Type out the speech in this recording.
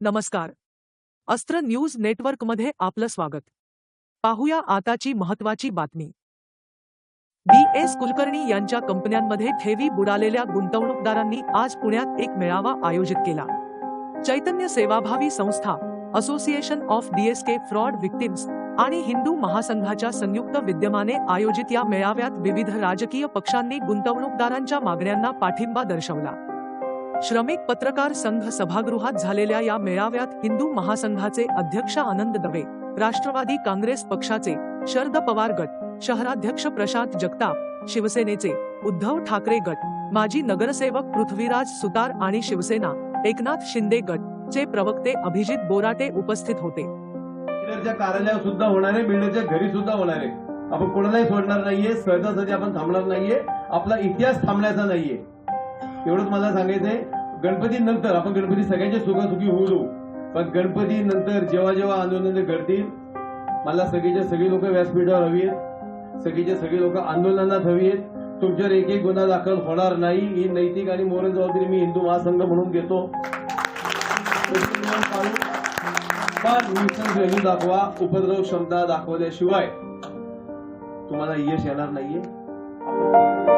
नमस्कार. अस्त्र न्यूज नेटवर्कमध्ये आपलं स्वागत. पाहूया आताची महत्वाची बातमी. बी एस कुलकर्णी यांच्या कंपन्यांमध्ये ठेवी बुडालेल्या गुंतवणूकदारांनी आज पुण्यात एक मेळावा आयोजित केला. चैतन्य सेवाभावी संस्था association of DSK fraud victims आणि हिंदू महासंघाच्या संयुक्त विद्यमाने आयोजित या मेळाव्यात विविध राजकीय पक्षांनी गुंतवणूकदारांच्या मागण्यांना पाठिंबा दर्शवला. श्रमिक पत्रकार संघ सभागृहात झालेल्या या मेळाव्यात हिंदू महासंघाचे अध्यक्ष आनंद दवे राष्ट्रवादी काँग्रेस पक्षाचे शरद पवार गट शहराध्यक्ष प्रशांत जगताप शिवसेनेचे उद्धव ठाकरे गट माजी नगरसेवक पृथ्वीराज सुतार आणि शिवसेना एकनाथ शिंदे गट चे प्रवक्ते अभिजित बोराटे उपस्थित होते. कार्यालयावर सुद्धा होणार आहे बिल्डरच्या घरी सुद्धा होणार. आहे आपण कोणालाही सोडणार नाहीये सहजासहजी आपण थांबणार नाहीये आपला इतिहास थांबण्याचा नाहीये. एवढंच मला सांगायचंय. गणपती नंतर आपण गणपती सगळ्यांच्या सुखासुखी होऊ देऊ. पण गणपती नंतर जेव्हा जेव्हा आंदोलन घडतील मला सगळीचे सगळी लोक व्यासपीठावर हवी आहेत सगळीचे सगळी लोक आंदोलनात हवी आहेत तुमच्यावर एक एक गुन्हा दाखल होणार नाही. ही नैतिक आणि मोरल जबाबदारी मी हिंदू महासंघ म्हणून घेतो. पण दाखवा उपद्रव क्षमता दाखवल्याशिवाय तुम्हाला यश येणार नाहीये.